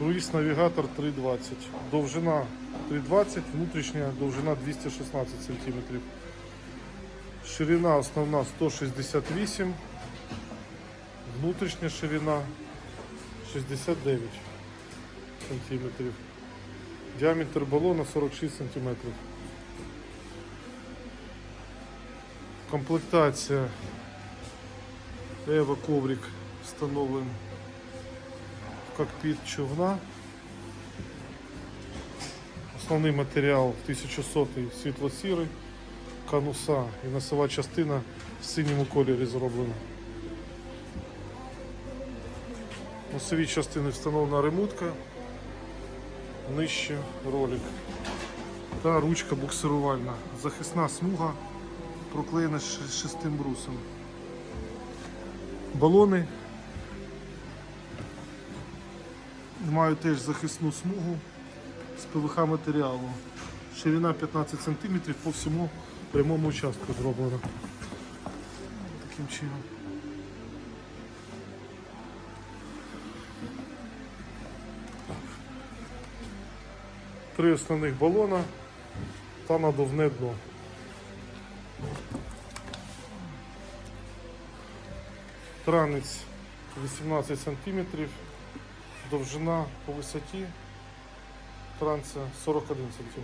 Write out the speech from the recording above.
Круїз навігатор 3,20. Довжина 3,20, внутрішня довжина 216 см. Ширина основна 168, внутрішня ширина 69 см. Діаметр балона 46 см. Комплектація Ева коврик встановлен кокпіт човна. Основний матеріал 1100 світло-сірий, кануса і носова частина в синьому кольорі зроблена. Носові частини встановлена ремутка, нижче ролик та ручка буксирувальна. Захисна смуга проклеєна шестим брусом. Балони мають теж захисну смугу з ПВХ матеріалу. Ширина 15 см по всьому прямому участку зроблена. Таким чином. Три основних балона та надувне дно. Транець 18 см, довжина по висоті транса 41 см.